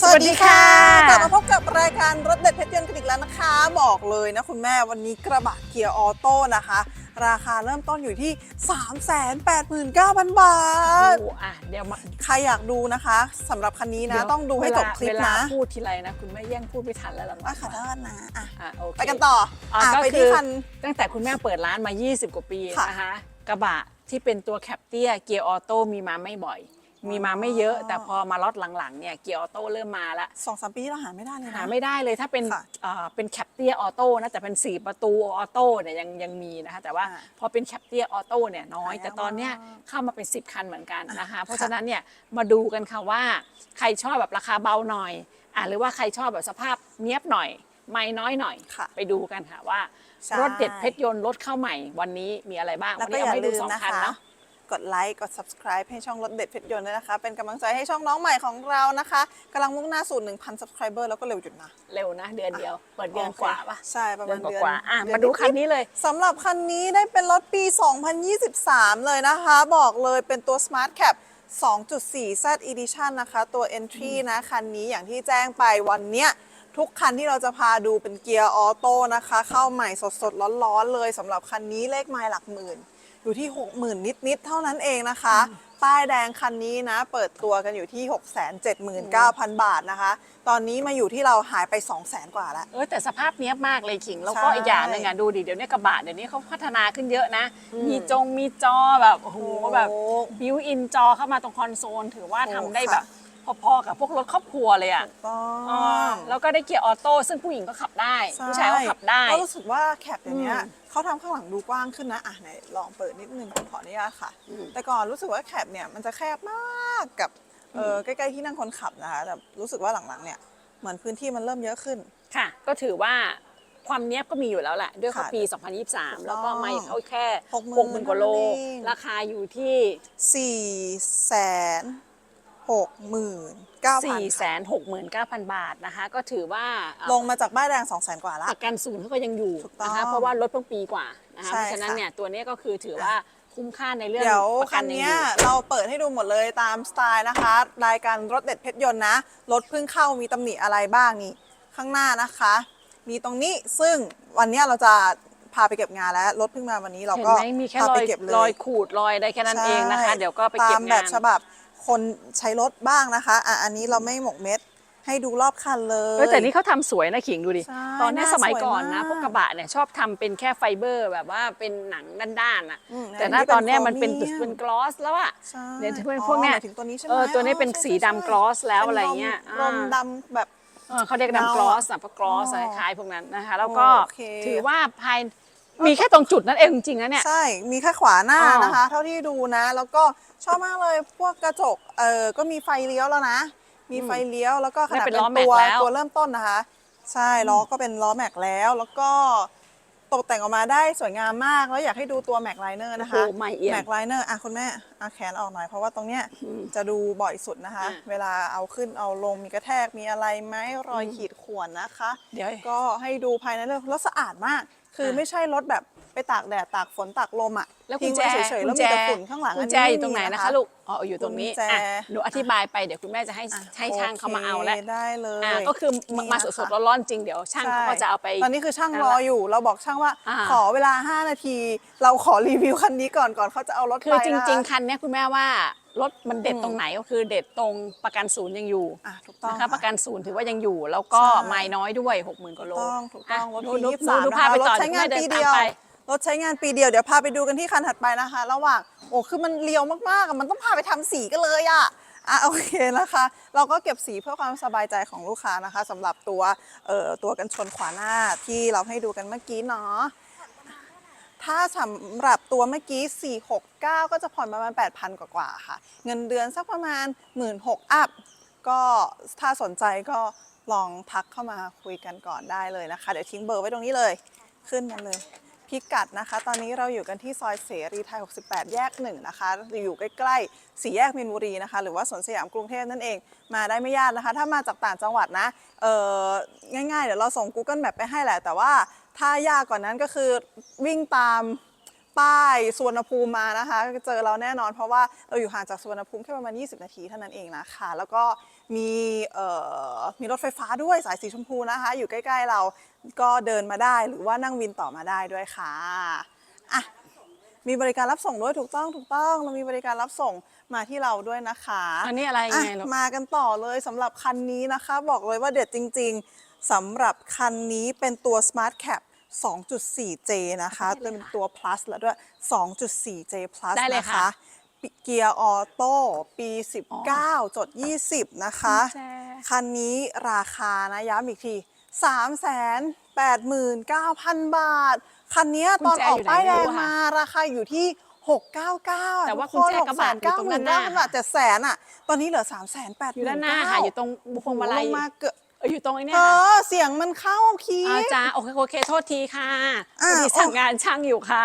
สวัสดีค่ะ กลับมาพบกับรายการรถเด็ดเพชรยนต์กันอีกแล้วนะคะ บอกเลยนะคุณแม่วันนี้กระบะเกียร์ออโต้นะคะ ราคาเริ่มต้นอยู่ที่ 389,000 บาท ดูอะเดี๋ยวมาใครอยากดูนะคะสำหรับคันนี้นะ เดี๋ยวต้องดูให้จบคลิปเวลานะพูดทีไรนะคุณแม่แย่งพูดไม่ทันแล้วหรออะขอโทษนะอะอะโอเค ไปกันต่ออะอะก็ไปคืที่อคัน ตั้งแต่คุณแม่เปิดร้านมา 20 กว่าปีค่ะ นะคะกระบะที่เป็นตัวแคปเตียเกียร์ออโต้มีมาไม่บ่อย มีมาไม่เยอะ แต่พอมาล็อตหลังๆเนี่ยเกียร์ออโต้เริ่มมาละสองสามปีที่เราหาไม่ได้เลยนะ หาไม่ได้เลยถ้าเป็นค่ะเอ่อเป็นแคปเตียออโต้นะแต่เป็น4ประตูออโต้เนี่ยยังยังมีนะคะแต่ว่าอ่าพอเป็นแคปเตียออโต้เนี่ยน้อยหายากแต่ตอนเนี้ยมากเข้ามาเป็น 10 คันเหมือนกันนะคะ เพราะค่ะฉะนั้นเนี่ยมาดูกันค่ะว่าใครชอบแบบราคาเบาหน่อยอะหรือว่าใครชอบแบบสภาพเนี้ยบหน่อย ไม่น้อยหน่อยค่ะไปดูกันค่ะว่าใช่รถเด็ดเพชรยนต์รถเข้าใหม่วันนี้มีอะไรบ้างแล้ววันก็นี้อเอาย่าให้ดูลืมสองนะคันคะเนาะ กดไลค์ กด subscribe ให้ช่องรถเด็ดเพชรยนต์ด้วยนะคะ เป็นกำลังใจให้ช่องน้องใหม่ของเรานะคะกำลังมุ่งหน้าสู่ 1,000 subscriber แล้วก็เร็วจุดนะ เร็วนะเดือนเดียวเปิดเดือนกว่าปะใช่ประเดืมาอณนเดือนกว่าๆอะเดือมาดูนิดๆคันนี้เลยสำหรับคันนี้ได้เป็นรถปี 2023 เลยนะคะ บอกเลยเป็นตัว Smart Cap 2.4 Z Edition นะคะ ตัว Entry นะ คันนี้อย่างที่แจ้งไปวันเนี้ยทุกคันที่เราจะพาดูเป็นเกียร์ออโต้นะคะ เข้าใหม่สดๆ ร้อนๆ เลยสำหรับคันนี้เลขไมล์หลักหมื่น อยู่ที่ 60,000 นิด ๆ เท่านั้นเองนะคะ ป้ายแดงคันนี้นะ เปิดตัวกันอยู่ที่ 679,000 บาทนะคะ ตอนนี้มาอยู่ที่เราหายไป 200,000 กว่าแล้ว เออแต่สภาพเนี้ยบมากเลยขิง แล้วก็ใช่อีกอย่างหนึงอะดูดิเดี๋ยวนี้กระบะเดี๋ยวนี้เขาพัฒนาขึ้นเยอะนะมีจงมีจอแบบโอ้โหแบบบิวอินจอเข้ามาตรงคอนโซล ถือว่าทำได้แบบ พอๆกับพวกรถครอบครัวเลยอะต้ออ๋องแล้วก็ได้เกียร์ออโต้ซึ่งผู้หญิงก็ขับได้ ผู้ชายก็ขับได้ก็รู้สึกว่าแคปอย่างเนี้ยอืมเขาทำข้างหลังดูกว้างขึ้นนะอะไหนลองเปิดนิดนึงขออนุญาตค่ะอืมแต่ก่อนรู้สึกว่าแคปเนี่ยมันจะแคบมากกับเออใกล้ๆที่นั่งคนขับนะคะแต่รู้สึกว่าหลังๆเนี่ยเหมือนพื้นที่มันเริ่มเยอะขึ้นค่ะ ก็ถือว่าความเนี้ยบก็มีอยู่แล้วแหละ ด้วยเขาค่ะปีถูก2023 แล้วก็ต้องไม่เขาแค่60,000 60,000กว่าโลเท่านั้นเองราคาอยู่ที่สี่แสนห กหมื่นเก้าพัน469,000 บาทนะคะ ก็ถือว่าเอ่อลงมาจากบ้านแดงสองแสนกว่าละประกันศูนย์เขาก็ยังอยู่ถูกต้องนะคะเพราะว่ารถเพิ่งปีกว่านะคะใช่เพราะฉะนั้นค่ะเนี่ยตัวเนี้ยก็คือถือว่าคุ้มค่าในเรื่องเดี๋ยวประคักันนยังอเนี้ยยู่เราเปิดให้ดูหมดเลยตามสไตล์นะคะ รายการรถเด็ดเพชรยนต์นะ รถเพิ่งเข้ามีตำหนิอะไรบ้างนี่ข้างหน้านะคะ มีตรงนี้ซึ่งวันเนี้ยเราจะพาไปเก็บงานแล้วรถเพิ่งมาวันนี้เราเห็นก็ไหมมีแค่พารอไปยเก็บเลยรอยขูดรอยอะไรแค่นั้นเองนะคะใช่เดี๋ยวก็ไปเก็บตามแบงาบนฉบับ คนใช้รถบ้างนะคะอะอันนี้เราไม่หมกเม็ดให้ดูรอบคันเลยเออแต่นี่เขาทำสวยนะขิงดูดิ ใช่ตอนเนี้ยหน้าสมัยสวยก่อนนะมาก พวกกระบะเนี่ยชอบทำเป็นแค่ไฟเบอร์แบบว่าเป็นหนังด้านๆอะอืมแต่อันถ้านี้เป็นตอนเนี้ยมันเป็นโครเมียมเป็นกลอสแล้วอะใช่เนี่ยที่เป็นอ๋อพวกเนี้ยหมายถึงตัวนี้ใช่ไหมเออตัวนี้เป็นอ๋อสีใช่ดำกลอสแล้วเป็นอะไรเงี้ยลมอ่าดำแบบ เออเขาเรียกดำกลอสอะเพราะกลอสอ๋อคล้ายๆพวกนั้นนะคะ แล้วก็โอเค ถือว่าภาย มีแค่ตรงจุดนั้นเองจริงๆนะเนี่ย ใช่ มีแค่ขวาหน้าอ๋อ นะคะ เท่าที่ดูนะ แล้วก็ชอบมากเลยพวกกระจก เออก็มีไฟเลี้ยวแล้วนะ มีไฟเลี้ยวแล้วก็ขนาดไม่เป็เป็นนล้อแม็กตัวแล้ว ตัวเริ่มต้นนะคะ ใช่ล้อก็เป็นล้อแม็กแล้ว แล้วก็ ตกแต่งออกมาได้สวยงามมากแล้วอยากให้ดูตัวแม็กไลเนอร์นะคะ โอ้โหไม่เอี่ยม แม็กไลเนอร์อะคุณแม่อะแขนออกหน่อย เพราะว่าตรงเนี้ยอืม จะดูบ่อยสุดนะคะ อะ เวลาเอาขึ้นเอาลงมีกระแทกมีอะไรไหมรอยขีดข่วนนะคะ เดี๋ยว ก็ให้ดูภายในเรื่องรถสะอาดมาก คืออะไม่ใช่รถแบบ ไปตากแดดตากฝนตากลมอะแล้วกุทิ้ญงแจไว้เฉยๆแล้วมีแต่ฝุ่นข้างหลังกุญนแจนี้อยู่ตรงไหนม่มีนะคะลูกอ๋ออยู่ตรงนี้กุญแจอะหนูอธิบายไปเดี๋ยวคุณแม่จะให้อะให้ช่างเขามาเอาโคแล้วได้เลยอะก็คือนี่มานะคะสดๆร้อนๆจริงเดี๋ยวช่างเขาก็จะเอาไป ตอนนี้คือช่างนั่นรแหอละอยู่ เราบอกช่างว่าอ่าขอเวลา 5 นาที เราขอรีวิวคันนี้ก่อนก่อนเขาจะเอารถไปคือจริงนะคะๆคันเนี้ยคุณแม่ว่ารถมันเด็ดอืมตรงไหนก็คือเด็ดตรงประกันศูนย์ยังอยู่อะถูกต้องนะคะประกันศูนย์ถือว่ายังอยู่ แล้วก็ใช่ไม้น้อยด้วยหกหมื่นกว่าโลถูกต้องถูกต้องรอะถหนูปีหนูยี่หนูสามหนูนะพาคะไปรถต่อใช้งานเดี๋ปียวเดีแม่ยวไป รถใช้งานปีเดียวเดี๋ยวพาไปดูกันที่คันถัดไปนะคะ ระหว่างโอ้คือมันเลียวมากๆอะมันต้องพาไปทำสีกันเลยอะอะโอเคนะคะ เราก็เก็บสีเพื่อความสบายใจของลูกค้านะคะสำหรับตัวเอ่อตัวกันชนขวาหน้าที่เราให้ดูกันเมื่อกี้เนาะ ถ้าสำหรับตัวเมื่อกี้ 469 ก็จะผ่อนประมาณ 8,000 กว่าๆค่ะ เงินเดือนสักประมาณ 16,000อัพ ก็ถ้าสนใจก็ลองทักเข้ามาคุยกันก่อนได้เลยนะคะ เดี๋ยวทิ้งเบอร์ไว้ตรงนี้เลย ขึ้นมาเลย พิกัดนะคะ ตอนนี้เราอยู่กันที่ซอยเสรีไทย 68 แยก 1 นะคะ อยู่ใกล้ๆสี่แยกมินบุรีนะคะ หรือว่าสวนสยามกรุงเทพนั่นเอง มาได้ไม่ยากนะคะ ถ้ามาจากต่างจังหวัดนะ เออง่ายๆ เดี๋ยวเราส่ง Google Map ไปให้แหละ แต่ว่าถ้ายากกว่านั้นก็คือวิ่งตามป้ายสวนภูมิมานะคะ เจอเราแน่นอนเพราะว่าเราอยู่ห่างจากสวนภูมิแค่ประมาณ 20 นาทีเท่านั้นเองนะคะ แล้วก็ มีเอ่อมีรถไฟฟ้าด้วยสายสีชมพูนะคะ อยู่ใกล้ ๆ เราก็เดินมาได้หรือว่านั่งวินต่อมาได้ด้วยค่ะอะมีบริการรับส่งด้วยถูกต้องถูกต้องเรามีบริการรับส่งมาที่เราด้วยนะคะอันนี้อะไรยังไงอะลูกมากันต่อเลยสำหรับคันนี้นะคะ บอกเลยว่าเด็ดจริง ๆสำหรับคันนี้เป็นตัว Smart Cap 2.4J นะคะเป็นตัว plus แล้วด้วย 2.4J plus ได้เลยนะค่ะคะ เกียร์ออโต้ปี 19 จด 20 นะคะกุญแจคันนี้ราคานะย้ำอีกที 389,000 บาท คันนี้ตอนออกป้ายแดงมาราคาอยู่ที่ 699แต่ว่าทุกคนกุญแจกระบะอยู่ตรงด้านหน้า699,000บาท7แสนอะ ตอนนี้เหลือ3 8 0 0 0อยู่ด้านหน้าค่ะ อยู่ตรงพวงมาลัยลงมาเกือบเอออยู่ตรงไอ้เนี่เอยค่ะอ เสียงมันเข้าคีอาจ้าโอเคโอเคโทษทีค่ะพอ่า อดีสั่งงานช่างอยู่ค่ะ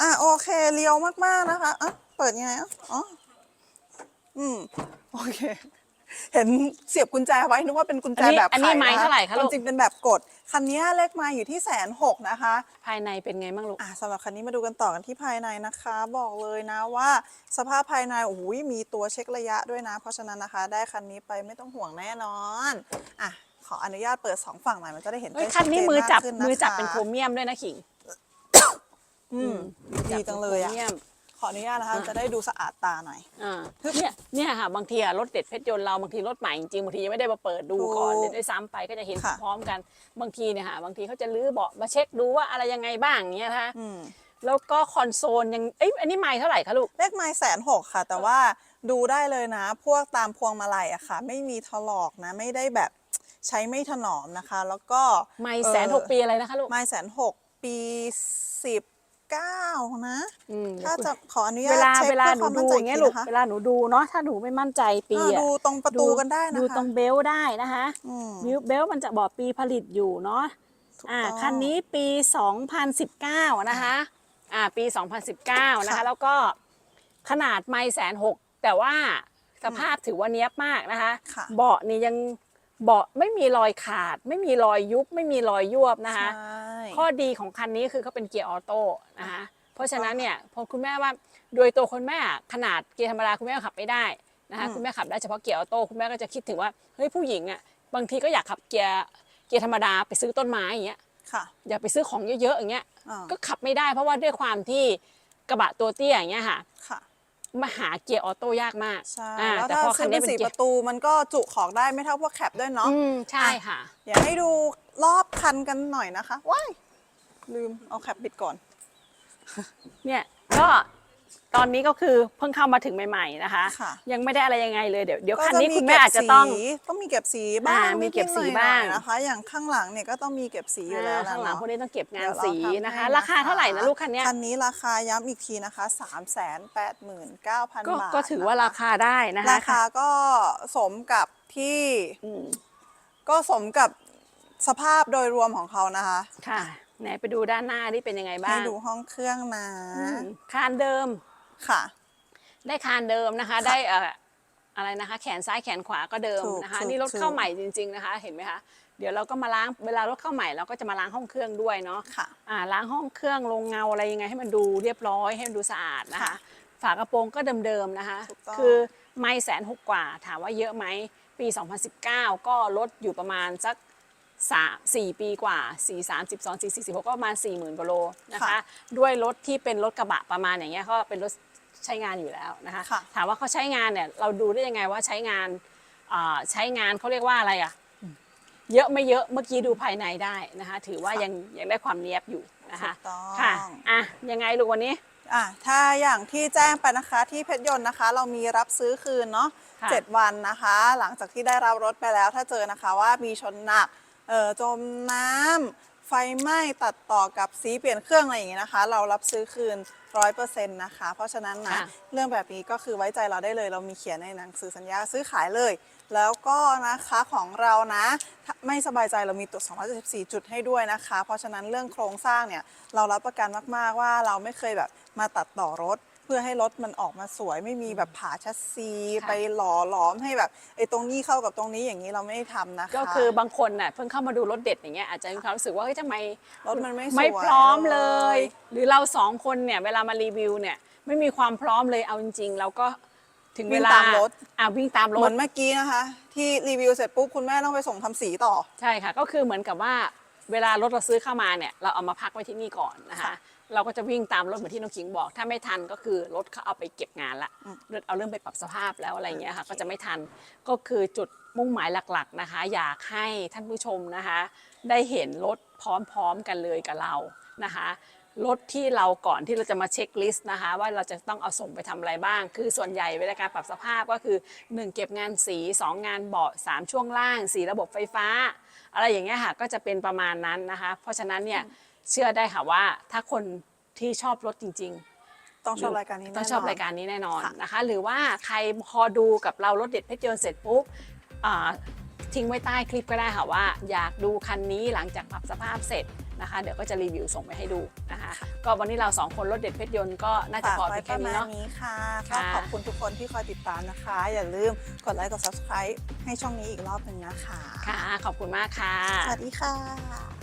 อะโอเคเลียวมากๆนะคะอะ เปิดยังไงอะอ๋อ อืม โอเค เห็นเสียบกุญแจไว้นึกว่าเป็นกุญแจอันนี้แบบอันนี้ขยไม้นเท่าไหร่คะลูกจริงๆเป็นแบบกด คันนี้เลขไมาอยู่ที่แสนหกนะคะ ภายในเป็นไงบ้างลูก อะสำหรับคันนี้มาดูกันต่อกันที่ภายในนะคะ บอกเลยนะว่าสภาพภายในโอ้ยมีตัวเช็คระยะด้วยนะ เพราะฉะนั้นนะคะ ได้คันนี้ไปไม่ต้องห่วงแน่นอนอะขออนุญาตเปิดสองฝั่งหน่อยมันจะได้เห็นเฮ้ยได้คันนี้ชัดเจมือจับากขึ้นะมือจับคะเป็นโครเมียมด้วยนะขิง อืมดีจังเลยอะโครมีม ขออนุญาตนะคะอะจะได้ดูสะอาดตาหน่อย อ่าเนี่ยเนี่ยค่ะบางทีอะรถเด็ดเพชรยนต์เราบางทีรถใหม่จริงๆบางทียังไม่ได้มาเปิดดูก่อนถูกเดี๋ยวด้วยซ้ำไปก็จะเห็นค่ะ พร้อมกันบางทีเนี่ยค่ะบางทีเขาจะลื้อเบาะมาเช็คดูว่าอะไรยังไงบ้างเงี้ยนะคะอืมแล้วก็คอนโซลยังเอ้ยอันนี้ไม่เท่าไหร่คะลูก เลขไม้แสนหกค่ะ แต่ว่าดูได้เลยนะ พวกตามพวงมาลัยอะค่ะ ไม่มีถลอกนะ ไม่ได้แบบใช้ไม่ถนอมนะคะ แล้วก็ไม่เอ่อแสนหกปีอะไรนะคะลูก ไม้แสนหกปีสิบ เก้านะ อืมถ้าจะขออนุญาเวตลาเช็คเวลาเพื่อหคนูวามมั่นดูใจอย่างเงี้ยทีลูกนะคะเวลาหนูดูเนาะถ้าหนูไม่มั่นใจปีอ่าอะดูตรงประตูกันได้นะคะดูตรงเบลต์ได้นะคะอืมบิวเบลต์มันจะบอกปีผลิตอยู่เนาะ ถูกอ่าต้อง คันนี้ปี 2019 นะคะ อ่า ปี 2019 นะคะ ค่ะแล้วก็ขนาดไม่แสนหกแต่ว่าสภาพถือว่าเนี้ยบมากนะคะ ค่ะ เบาะนี่ยัง เบาะไม่มีรอยขาด ไม่มีรอยยุบ ไม่มีรอยยวบนะคะ ใช่ ข้อดีของคันนี้คือเขาเป็นเกียร์ออโต้นะคะเพราะฉะนั้นเนี่ยพอคุณแม่ว่าโดยตัวคุณแม่ขนาดเกียร์ธรรมดาคุณแม่ขับไม่ได้นะคะอืม คุณแม่ขับได้เฉพาะเกียร์ออโต้คุณแม่ก็จะคิดถึงว่าเฮ้ยผู้หญิงอะบางทีก็อยากขับเกียร์เกียร์ธรรมดาไปซื้อต้นไม้อย่างเงี้ยค่ะอยากไปซื้อของเยอะๆอย่างเงี้ย อ่าก็ขับไม่ได้เพราะว่าด้วยความที่กระบะตัวเตี้ยอย่างเงี้ยค่ะค่ะ มาหาเกียร์ออโต้ยากมากใช่อ่าแล้วแต่ถ้าพอคัซื้นอนี้เป็นเป็นสี่เกีปยร์ระตูมันก็จุของได้ไม่เท่าพวกแคปด้วยเนาะ อืมใช่ค่ะ เดี๋ยวให้ดูรอบคันกันหน่อยนะคะ ว้าย ลืมเอาแคปปิดก่อน เนี่ยก็ ตอนนี้ก็คือเพิ่งเข้ามาถึงใหม่ๆนะคะ ค่ะ ยังไม่ได้อะไรยังไงเลยเดี๋ยวเดี๋ยวก็คันนี้จะคุณแม่อาจจะต้องเก็บสีต้องมีเก็บสีบ้างอ่ามีเก็บสีนิดๆหน่อยๆบ้าง นะคะ อย่างข้างหลังเนี่ยก็ต้องมีเก็บสีอยู่แล้วข้างหลังเะพวกนี้ต้องเก็บงานเดี๋ยวเรสีทำนะคะให้ราคาเท่าไหร่นะลูกคันเนี้ยคันนี้ราคาย้ำอีกทีนะคะ 3 8 9 0 0 0 ก็บาทก็ถือว่าราคาได้นะคะราคาก็สมกับที่อืมก็สมกับสภาพโดยรวมของเขานะคะค่ะไหนไปดูด้านหน้าที่เป็นยังไงบ้าให้งดูห้องเครื่องนะ อืมคานเดิม ค่ะ ได้คานเดิมนะคะได้เอ่ออะไรนะคะ แขนซ้ายแขนขวาก็เดิมถูกนะคะถูกนี่รถถูกเข้าใหม่จริง ๆนะคะ เห็นไหมคะเดี๋ยวเราก็มาล้างเวลารถเข้าใหม่เราก็จะมาล้างห้องเครื่องด้วยเนาะ ค่ะ อ่าล้างห้องเครื่องลงเงาอะไรยังไงให้มันดูเรียบร้อยให้มันดูสะอาดนะคะ ค่ะฝากระโปรงก็เดิมๆนะคะ ถูกต้อง คือไม่แสนหกกว่าถามว่าเยอะไหมปี 2019 ก็ลดอยู่ประมาณสัก สามสี่ปีกว่า4 3 12 4 46ก็ประมาณ40,000กว่าโลนะคะ ค่ะด้วยรถที่เป็นรถกระบะประมาณอย่างเงี้ยก็เป็นรถใช้งานอยู่แล้วนะคะ ค่ะ ถามว่าเขาใช้งานเนี่ยเราดูได้ยังไงว่าใช้งานอ่าใช้งานเขาเรียกว่าอะไรอะเยอะไม่เยอะเมื่อกี้ดูภายในได้นะคะ ถือว่ายังยังได้ความเนียบอยู่นะคะถูกต้องค่ะอะยังไงลูกวันนี้ อะถ้าอย่างที่แจ้งไปนะคะที่เพชรยนต์นะคะ เรามีรับซื้อคืนเนาะค่ะ เจ็ดวันนะคะ หลังจากที่ได้รับรถไปแล้วถ้าเจอนะคะว่ามีชนหนักเอ่อ จมน้ำไฟไหม้ตัดต่อกับสีเปลี่ยนเครื่องอะไรอย่างงี้นะคะ เรารับซื้อคืนร้อยเปอร์เซ็นต์นะคะ เพราะฉะนั้นนะค่ะเรื่องแบบนี้ก็คือไว้ใจเราได้เลย เรามีเขียนในหนังสือสัญญาซื้อขายเลย แล้วก็นะคะของเรานะถ้าไม่สบายใจเรามีตรวจ274 จุดให้ด้วยนะคะ เพราะฉะนั้นเรื่องโครงสร้างเนี่ยเรารับประกันมากๆว่าเราไม่เคยแบบมาตัดต่อรถ เพื่อให้รถมันออกมาสวยไม่มีแบบผ่าชัดซีค่ะไปหล่อหลอมให้แบบไอ้ตรงนี้เข้ากับตรงนี้อย่างนี้เราไม่ได้ทำนะคะ ก็คือบางคนน่ะเพิ่งเข้ามาดูรถเด็ดอย่างเงี้ยอาจจะมีความรู้สึกว่าเฮ้ยทำไมรถมันไม่สวยไม่พร้อมเลยเลย หรือเราสองคนเนี่ยเวลามารีวิวเนี่ยไม่มีความพร้อมเลยเอาจริงๆเราก็ถึงวิ่เวงลาตามรถอ่าวิ่งตามรเหมืถอนเมื่อกี้นะคะ ที่รีวิวเสร็จปุ๊บคุณแม่ต้องไปส่งทำสีต่อ ใช่ค่ะ ก็คือเหมือนกับว่าเวลารถเราซื้อเข้ามาเนี่ยเราเอามาพักไว้ที่นี่ก่อนนะคะค่ะ เราก็จะวิ่งตามรถเหมือนที่น้องขิงบอก ถ้าไม่ทันก็คือรถเขาเอาไปเก็บงานละเอาเรื่องไปปรับสภาพแล้วอะไรอย่างเงี้ยค่ะ ก็จะไม่ทันก็คือจุดมุ่งหมายหลักๆนะคะ อยากให้ท่านผู้ชมนะคะ ได้เห็นรถพร้อมๆกันเลยกับเรานะคะรถที่เราก่อนที่เราจะมาเช็คลิสต์นะคะ ว่าเราจะต้องเอาส่งไปทำอะไรบ้าง คือส่วนใหญ่เวลาการปรับสภาพก็คือ 1 เก็บงานสี 2 งานเบาะ3ช่วงล่าง 4 ระบบไฟฟ้า อะไรอย่างเงี้ยค่ะก็จะเป็นประมาณนั้นนะคะ เพราะฉะนั้นเนี่ย เชื่อได้ค่ะว่า ถ้าคนที่ชอบรถจริง ๆ ต้องชอบรายการนี้ต้องแน่นนชอบรายการนี้แน่นอนค่ะ นะคะ หรือว่าใครพอดูกับเรารถเด็ดเพชรยนต์เสร็จปุ๊บอ่าทิ้งไว้ใต้คลิปก็ได้ค่ะว่า อยากดูคันนี้หลังจากปรับสภาพเสร็จนะคะ เดี๋ยวก็จะรีวิวส่งไปให้ดูนะคะ ก็วันนี้เราสองคนรถเด็ดเพชรยนต์ก็น่าจะฝากพอไว้เพียงปแค่ระนี้มาณเนาะ นี้ค่ะก็ค่ะ ขอบคุณทุกคนที่คอยติดตามนะคะ อย่าลืมกดไลค์กด subscribe ให้ช่องนี้อีกรอบหนึ่งนะคะ ค่ะ ขอบคุณมากค่ะ สวัสดีค่ะ